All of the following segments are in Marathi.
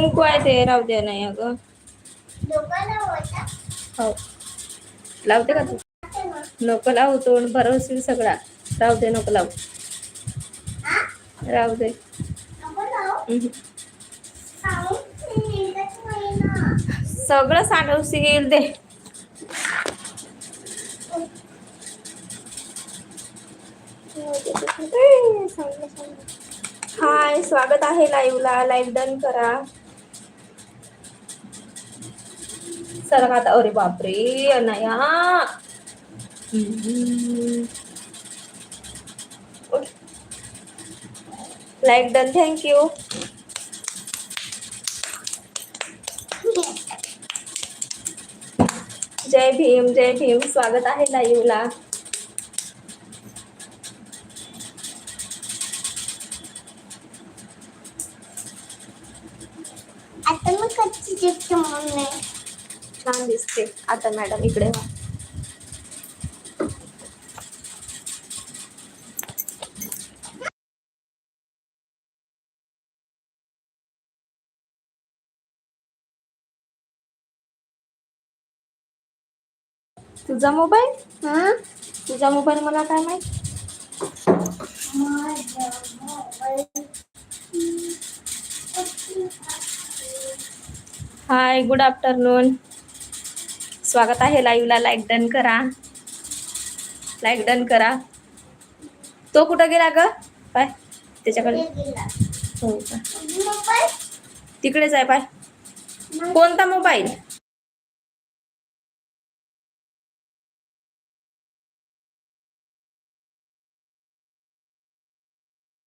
कुंकू आहे ते राहू द्या नाही अगं. हो. लावते का तू? नको लावू तोंड भरवशील सगळा. राहू दे नको लावू. राहू दे. सगळं सांडवशील दे. हाय स्वागत आहे लाईव्हला लाईव्ह डन करा. चला आता अरे बापरे Anaya like done thank you जय भीम जय भीम स्वागत आहे लाईव्हला आता मग कच्ची चिप्स मम्मी छान दिसते. आता मॅडम इकडे वा. तुझा मोबाईल? हा? तुझा मोबाईल मला काय माहीत? Hi good afternoon. स्वागत आहे लाईव्हला लाईक डन करा. लाईक डन करा. तो कुठं गेला ग? पाय. त्याच्याकडे. हो का? तिकडेच आहे पाय. कोणता मोबाईल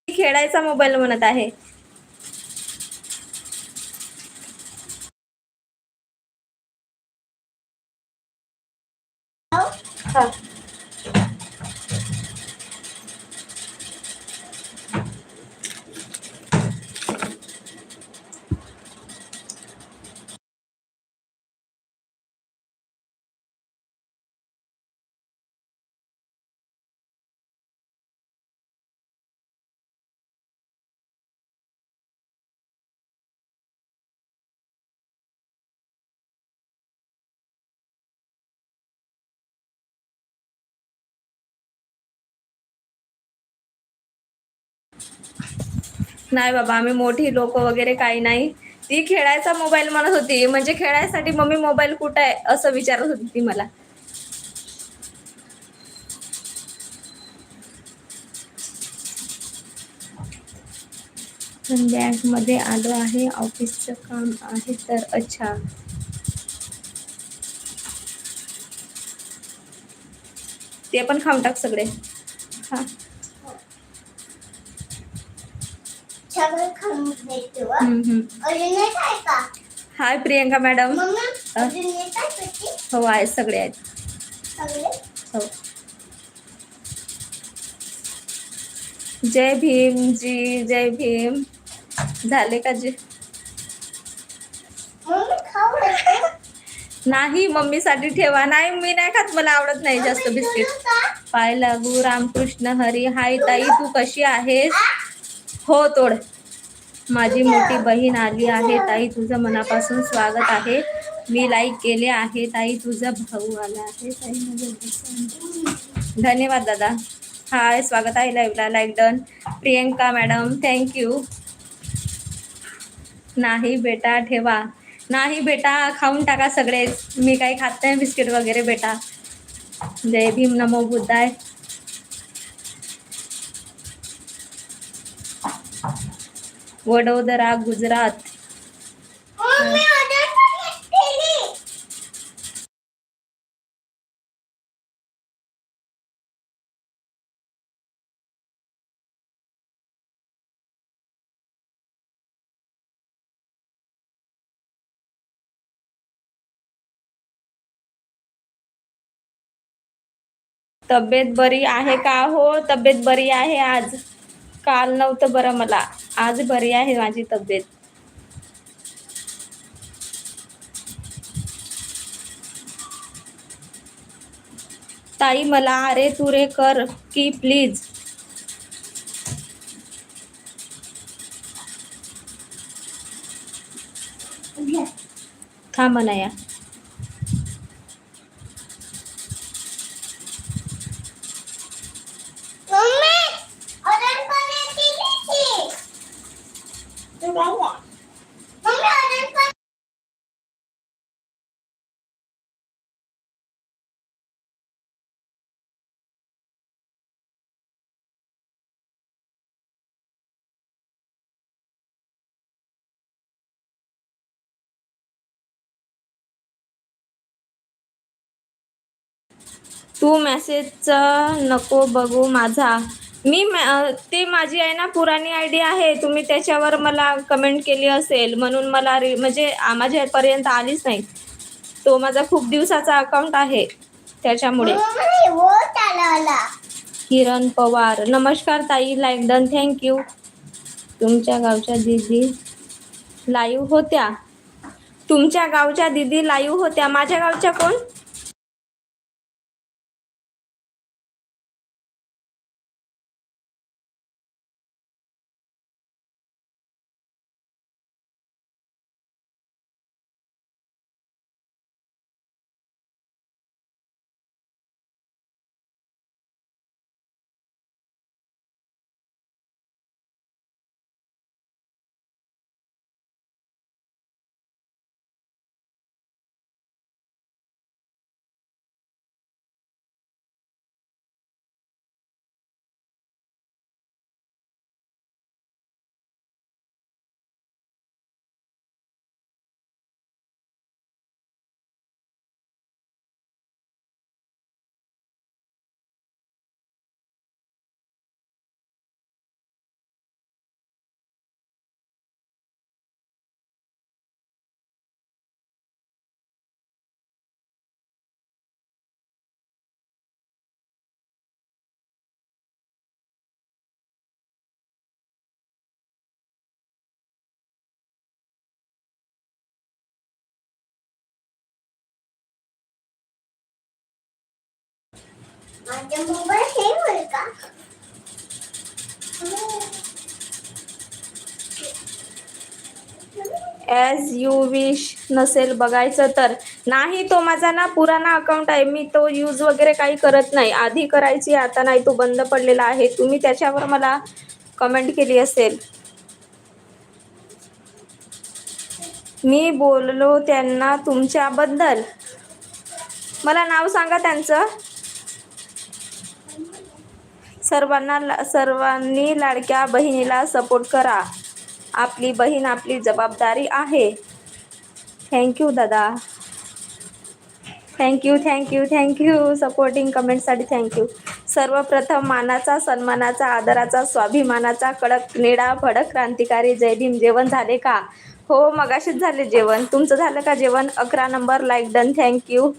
खेळायचा मोबाईल म्हणत आहे. हा नाही बाबा आम्ही मोठी लोक वगैरे काही नाही. ती खेळायचा मोबाईल म्हणत होती. म्हणजे खेळायसाठी मम्मी मोबाईल कुठं आहे? असं विचारत होती ती मला. बँकमध्ये आलो आहे. ऑफिसचं काम आहे तर अच्छा. ते पण खाऊन टाक सगळे. हा. सगळं खाऊन देतो. हम्म, हम्म. अजून एक आहे का? हाय प्रियंका मॅडम. मम्मा हा? अजून एक आहे पेटी हो सगळे आहेत. सगळे? हो. जय भीम जी जय भीम. झाले का जे? मम्मी खाऊ नाही मम्मीसाठी ठेवा. नाही मी नाही खात. मला आवडत नाही जास्त बिस्किट. पाय लागू रामकृष्ण हरी. हाय ताई तू कशी आहेस? हो तोड. माझी मोठी बहीण आली आहे. ताई तुझं मनापासून स्वागत आहे. मी लाईक केले आहे. ताई तुझा भाऊ आला आहे. ताई धन्यवाद दादा. हाय स्वागत आहे लाईव्हला like done Priyanka madam thank you नाही बेटा ठेवा. नाही बेटा खाऊन टाका सगळेच. मी काही खात नाही बिस्किट वगैरे बेटा. जय भीम नमो बुद्धाय. वडोदरा गुजरात. तब्येत बरी आहे का? हो तब्येत बरी आहे आज. काल नव्हतं बरं मला. आज बरी आहे माझी तब्येत. ताई मला अरे तुरे कर की प्लीज थांब या. मम्मी ऑर्डर कर तू मेसेजचं नको बघू माझा. मी मॅ- ती माझी आहे ना पुराणी आय डी आहे. तुम्ही त्याच्यावर मला कमेंट केली असेल. म्हणून मला रि म्हणजे माझ्यापर्यंत आलीच नाही. तो माझा खूप दिवसाचा अकाउंट आहे. त्याच्यामुळे. किरण पवार. नमस्कार ताई. लाईक डन थँक्यू तुमच्या गावच्या दीदी लाईव्ह होत्या. तुमच्या गावच्या दीदी लाईव्ह होत्या. माझ्या गावच्या कोण? माझ्या मोबाईल हे होईल का? ॲज यू विश नसेल बघायचं तर. नाही तो माझा ना पुराणा अकाउंट आहे. मी तो यूज वगैरे काही करत नाही. आधी करायची आता नाही. तो बंद पडलेला आहे. तुम्ही त्याच्यावर मला कमेंट केली असेल. मी बोललो त्यांना तुमच्याबद्दल. मला नाव सांगा त्यांचं. सर्वांना ला- सर्वांनी लाडक्या बहिणीला सपोर्ट करा. आपली बहीण आपली जबाबदारी आहे. थँक्यू दादा. Thank you thank you thank you supporting कमेंटसाठी thank you सर्वप्रथम मानाचा सन्मानाचा आदराचा स्वाभिमानाचा कडक निडा भडक क्रांतिकारी जय भीम. जेवण झाले का? हो मगाशीच झाले जेवण. तुमचं झालं का जेवण? अकरा number like done thank you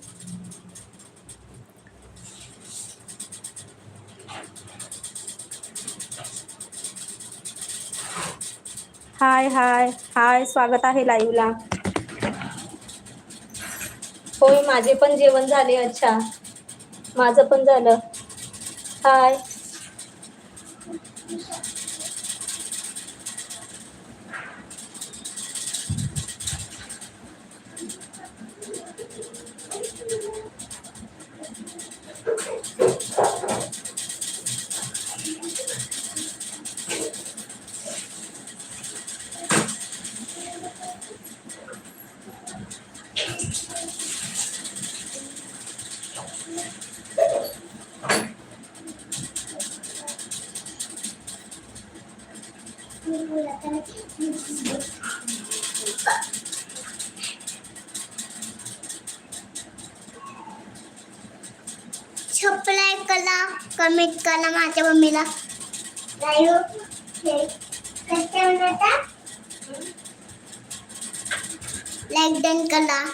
hi hi hi स्वागत आहे लाईव्हला. होय माझे पण जेवण झाले अच्छा. माझं पण झालं. हाय. करा माझ्या मम्मीला. लाईक डन करा.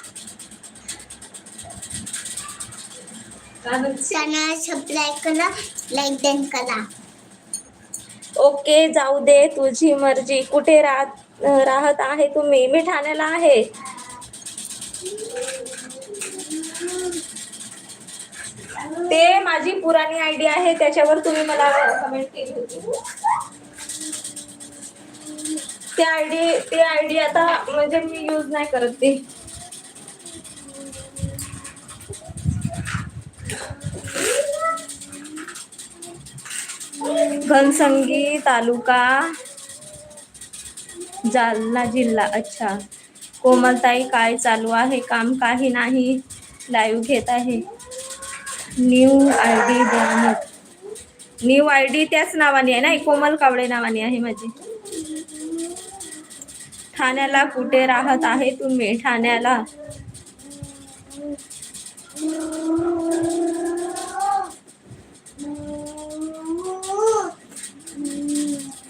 चॅनल सबस्क्राईब करा लाईक डन करा. ओके जाऊ दे तुझी मर्जी. कुठे राहत राहत आहे तुम्ही? मी ठाण्याला आहे. माझी पुराणी आयडी आहे त्याच्यावर तुम्ही मला कमेंट केली होती. ते आयडी ते आयडी आता म्हणजे मी यूज नाही करत ती. घनसंगी तालुका जालना जिल्हा. अच्छा. कोमलताई काय चालू आहे? काम काही नाही. लाईव्ह घेत आहे. न्यू आय डी द्या न्यू आय डी त्याच नावाने आहे ना? कोमल कावडे नावाने आहे माझी. ठाण्याला कुठे राहत आहे तुम्ही? ठाण्याला.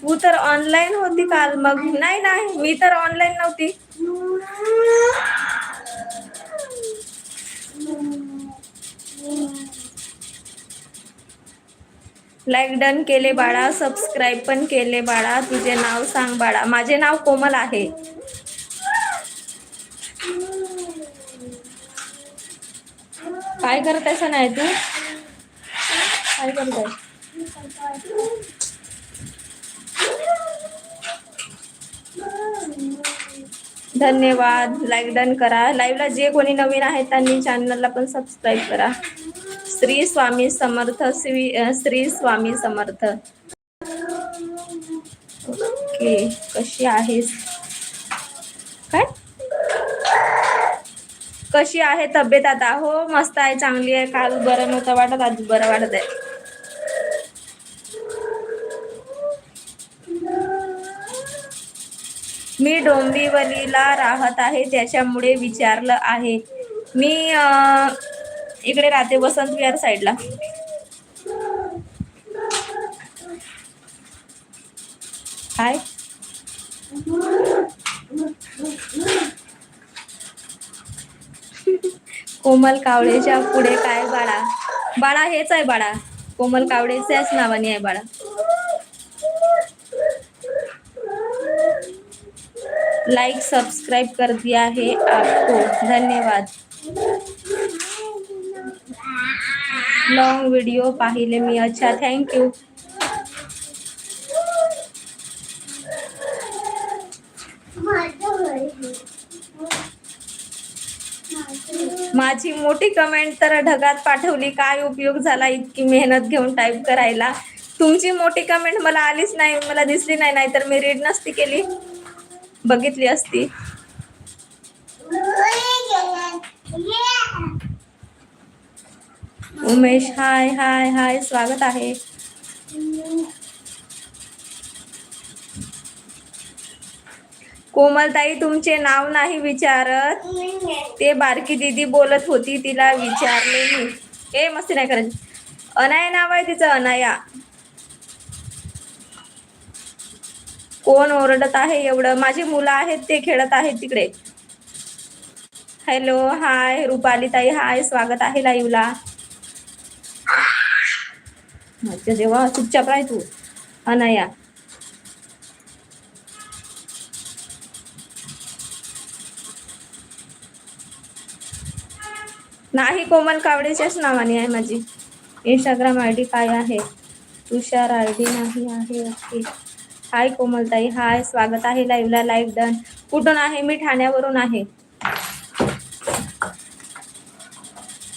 तू तर ऑनलाईन होती काल मग. नाही नाही. मी तर ऑनलाईन नव्हती. लाईक डन केले बाळा सबस्क्राईब पण केले बाळा. तुझे नाव सांग बाळा. माझे नाव कोमल आहे. काय करत आहेस नाही तू? काय करत आहे धन्यवाद. लाईक डन करा. लाईव्हला जे कोणी नवीन आहेत त्यांनी चॅनलला पण सबस्क्राईब करा. श्री स्वामी समर्थ श्री श्री स्वामी समर्थ. ओके कशी आहेस? काय? कशी आहे तब्येत आता? हो मस्त आहे चांगली आहे. काल बरं नव्हतं वाटत आज बरं वाटत आहे. मी डोंबिवलीला राहत आहे त्याच्यामुळे विचारलं आहे. मी अं, इकडे राहते वसंत विहार साईडला काय कोमल कावळेच्या पुढे काय बाळा? बाळा हेच आहे बाळा. कोमल कावळेच्याच नावाने आहे बाळा. लाइक सब्सक्राइब कर दिया है आपको. धन्यवाद. लॉंग व्हिडिओ पाहिले मी. अच्छा थँक्यू माझी मोठी कमेंट तर ढगात पाठवली काय उपयोग झाला इतकी मेहनत घेऊन टाईप करायला? तुमची मोठी कमेंट मला आलीच नाही मला दिसली नाही नाहीतर मी रीड नसती केली. बघितली असती. उमेश हाय हाय हाय स्वागत आहे. कोमलताई तुमचे नाव नाही विचारत? ते बारकी दिदी बोलत होती तिला विचारले मी. ए मस्ती नाही करायची अनाया नाव आहे तिचं अनाया. कोण ओरडत आहे एवढं? माझी मुलं आहेत ते खेळत आहेत तिकडे. हॅलो हाय रुपाली ताई हाय स्वागत आहे लाईव्हला मज्जा देवा चुपचाप राह तू अनाया नाही कोमल कावडेच्याच नावाने आहे माझी. इंस्टाग्राम आय डी काय आहे? तुषार आय डी नाही आहे ओके. हाय कोमलताई हाय स्वागत आहे लाईव्हला लाईव्ह डन कुठून आहे? मी ठाण्यावरून आहे.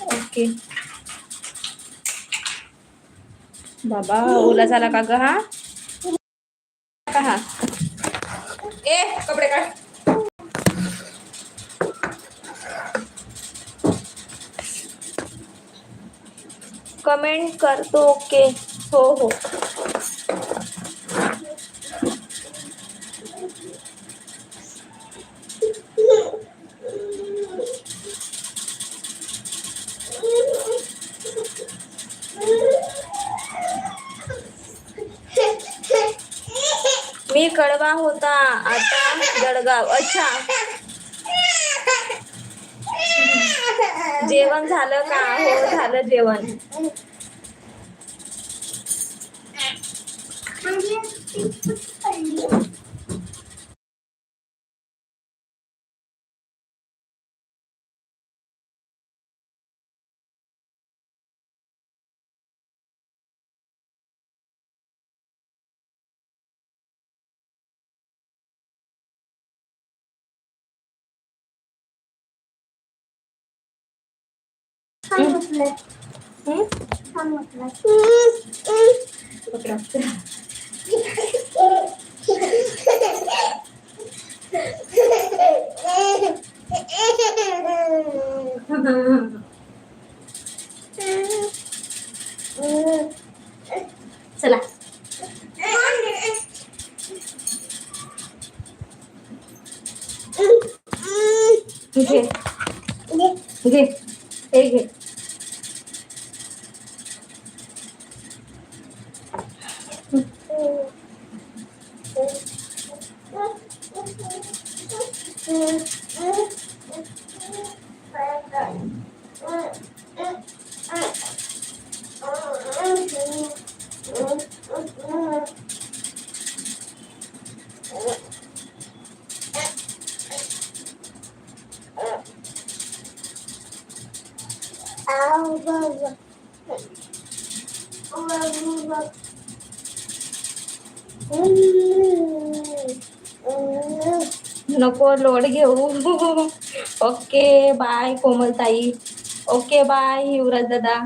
ओके. बाबा ओला झाला का ग हा? का हा ए कपडे काढ. कमेंट करतो ओके. हो हो. जेवण झालं का? हो झालं जेवण. म्हणजे Hmm? Hmm? Hmm? hmm? Otra, otra. नको लोड घेऊ ओके बाय कोमलताई. ओके बाय युवराज दादा?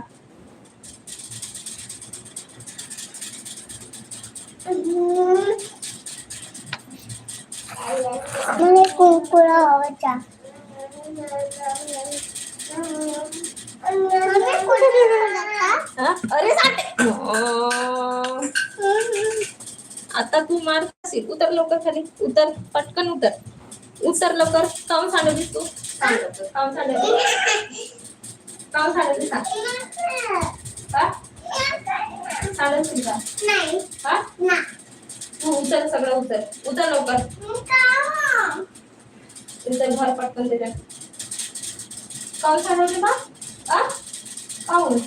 अरे आता तू मार. उतर लवकर खाली. उतर पटकन उतर. उतर लवकर. काऊन सांडवलीस तू? सांग लवकर. काऊन सांडवलीस काऊन सांडवलीस सांग हा? सांडवशील का नाही. हा? ना. तू उतर सगळं उतर. उतर लवकर. उतर भर पटकन त्याच्यात. काऊन सांडवली बा? हा? काऊन?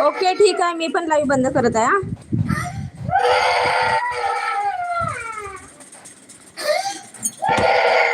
ओके ठीक आहे. मी पण लाईव्ह बंद करत आहे